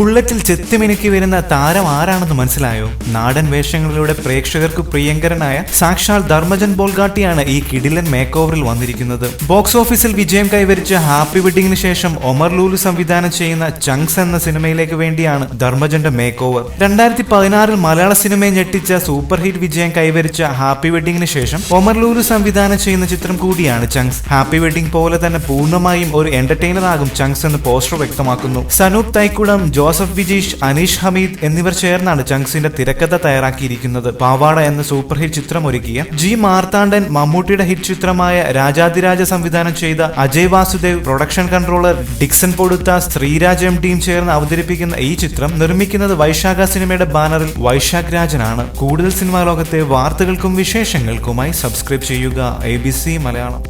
ബുള്ളറ്റിൽ ചെത്തിമിനുക്കി വരുന്ന താരം ആരാണെന്ന് മനസ്സിലായോ? നാടൻ വേഷങ്ങളിലൂടെ പ്രേക്ഷകർക്ക് പ്രിയങ്കരനായ സാക്ഷാൽ ധർമ്മജൻ ബോൾഗാട്ടിയാണ് ഈ കിടിലൻ മേക്ക് ഓവറിൽ വന്നിരിക്കുന്നത്. ബോക്സ് ഓഫീസിൽ വിജയം കൈവരിച്ച ഹാപ്പി വെഡിങ്ങിന് ശേഷം ഒമർ ലൂലു സംവിധാനം ചെയ്യുന്ന ചങ്സ് എന്ന സിനിമയിലേക്ക് വേണ്ടിയാണ് ധർമ്മജന്റെ മേക്ക് ഓവർ രണ്ടായിരത്തി പതിനാറിൽ മലയാള സിനിമയെ ഞെട്ടിച്ച സൂപ്പർ ഹിറ്റ് വിജയം കൈവരിച്ച ഹാപ്പി വെഡിങ്ങിന് ശേഷം ഒമർ ലൂലു സംവിധാനം ചെയ്യുന്ന ചിത്രം കൂടിയാണ് ചങ്സ് ഹാപ്പി വെഡിങ് പോലെ തന്നെ പൂർണമായും ഒരു എന്റർടൈനർ ആകും ചങ്സ് എന്ന് പോസ്റ്റർ വ്യക്തമാക്കുന്നു. സനൂപ് തൈക്കുടം ജോസഫ് വിജീഷ് അനീഷ് ഹമീദ് എന്നിവർ ചേർന്നാണ് ചങ്സിന്റെ തിരക്കഥ തയ്യാറാക്കിയിരിക്കുന്നത്. പാവാട എന്ന സൂപ്പർ ഹിറ്റ് ചിത്രം ഒരുക്കിയ ജി മാർത്താണ്ഡൻ മമ്മൂട്ടിയുടെ ഹിറ്റ് ചിത്രമായ രാജാതിരാജ സംവിധാനം ചെയ്ത Ajai Vasudev production controller Dixon Podutha Sreeraj M team ചേർന്ന് അവതരിപ്പിക്കുന്ന ഈ ചിത്രം നിർമ്മിക്കുന്നത് വൈശാഖ സിനിമയുടെ ബാനറിൽ വൈശാഖ് രാജനാണ്. കൂടുതൽ സിനിമാ ലോകത്തെ വാർത്തകൾക്കും വിശേഷങ്ങൾക്കുമായി സബ്സ്ക്രൈബ് ചെയ്യുക. എ മലയാളം.